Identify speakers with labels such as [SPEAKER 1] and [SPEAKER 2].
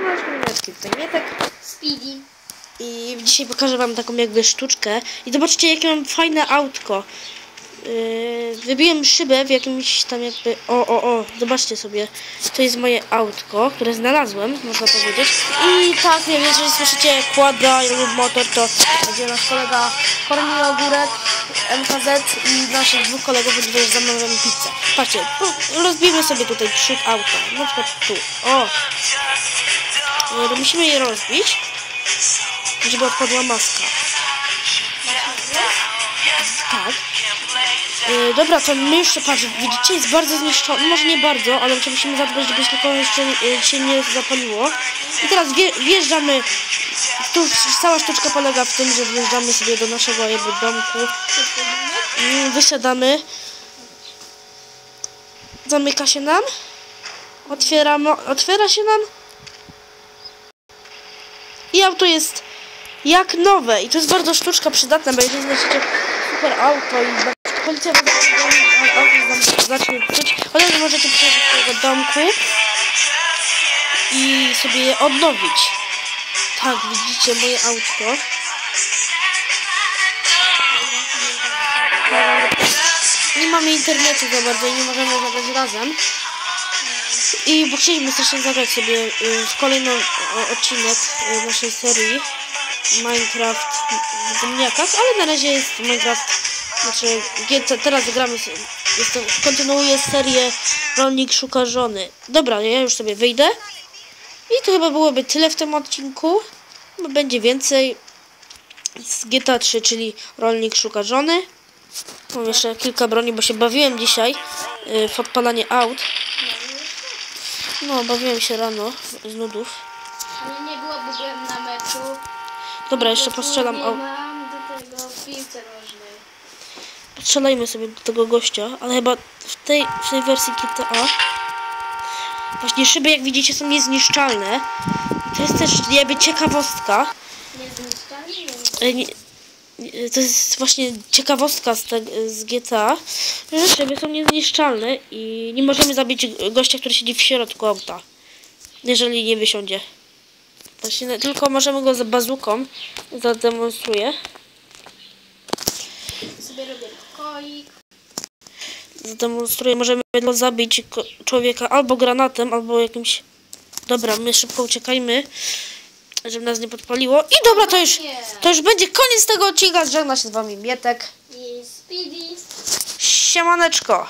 [SPEAKER 1] Siemaneczko, tutaj Mietek
[SPEAKER 2] Speedy.
[SPEAKER 1] i dzisiaj pokażę wam taką jakby sztuczkę i zobaczcie jakie mam fajne autko. Yy, wybiłem szybę w jakimś tam jakby, o o o, zobaczcie sobie, to jest moje autko, które znalazłem, można powiedzieć. I tak, nie wiem, jeżeli słyszycie kłada lub motor, to będzie nasz kolega Korni Ogórek, MKZ i naszych dwóch kolegów też zamawiamy pizzę. Patrzcie, rozbijmy sobie tutaj przód auta, na przykład tu, o. Yy, musimy je rozbić, żeby odpadła maska. Tak. Yy, dobra, to my jeszcze, patrz, widzicie, jest bardzo zniszczony, może nie bardzo, ale musimy zadbać, żeby tylko jeszcze yy, się nie zapaliło. I teraz wje, wjeżdżamy, tu cała sztuczka polega w tym, że wjeżdżamy sobie do naszego jakby domku, Mm, wysiadamy, zamyka się nam, otwieramy, otwiera się nam i auto jest jak nowe i to jest bardzo sztuczka przydatna, bo jeżeli znajdziecie super auto i policja zacznie- auto zacznie psuć, razu możecie przyjechać do swojego domku i sobie je odnowić. Tak, widzicie moje autko. Nie mamy internetu za bardzo i nie możemy zagrać razem. I bo chcieliśmy też zagrać sobie y, w kolejny odcinek y, naszej serii Minecraft w ziemniakach, ale na razie jest Minecraft, znaczy teraz gramy, s- jestem, kontynuuję serię Rolnik szuka żony. Dobra, ja już sobie wyjdę i to chyba byłoby tyle w tym odcinku, będzie więcej z GTA 3, czyli Rolnik szuka żony. Mam jeszcze kilka broni, bo się bawiłem dzisiaj y, w odpalanie aut. No, bawiłem się rano z nudów.
[SPEAKER 2] Ale nie było, bo byłem na meczu.
[SPEAKER 1] Dobra, jeszcze
[SPEAKER 2] Nie
[SPEAKER 1] postrzelam. O,
[SPEAKER 2] mam do tego piłce nożnej.
[SPEAKER 1] postrzelajmy sobie do tego gościa, ale chyba w tej, w tej wersji GTA właśnie szyby, jak widzicie, są niezniszczalne. To jest też jakby ciekawostka.
[SPEAKER 2] Nie zniszczali?
[SPEAKER 1] E, nie- nie- To jest właśnie ciekawostka z, te, z GTA, że szyby są niezniszczalne i nie możemy zabić gościa, który siedzi w środku auta, jeżeli nie wysiądzie. Właśnie tylko możemy go za bazuką zademonstruję.
[SPEAKER 2] Sobie robię pokoik.
[SPEAKER 1] Zademonstruję, możemy go zabić człowieka albo granatem, albo jakimś... Dobra, my szybko uciekajmy, żeby nas nie podpaliło. I dobra, to już, to już będzie koniec tego odcinka. Żegna się z wami Mietek.
[SPEAKER 2] I Speedy.
[SPEAKER 1] Siemaneczko.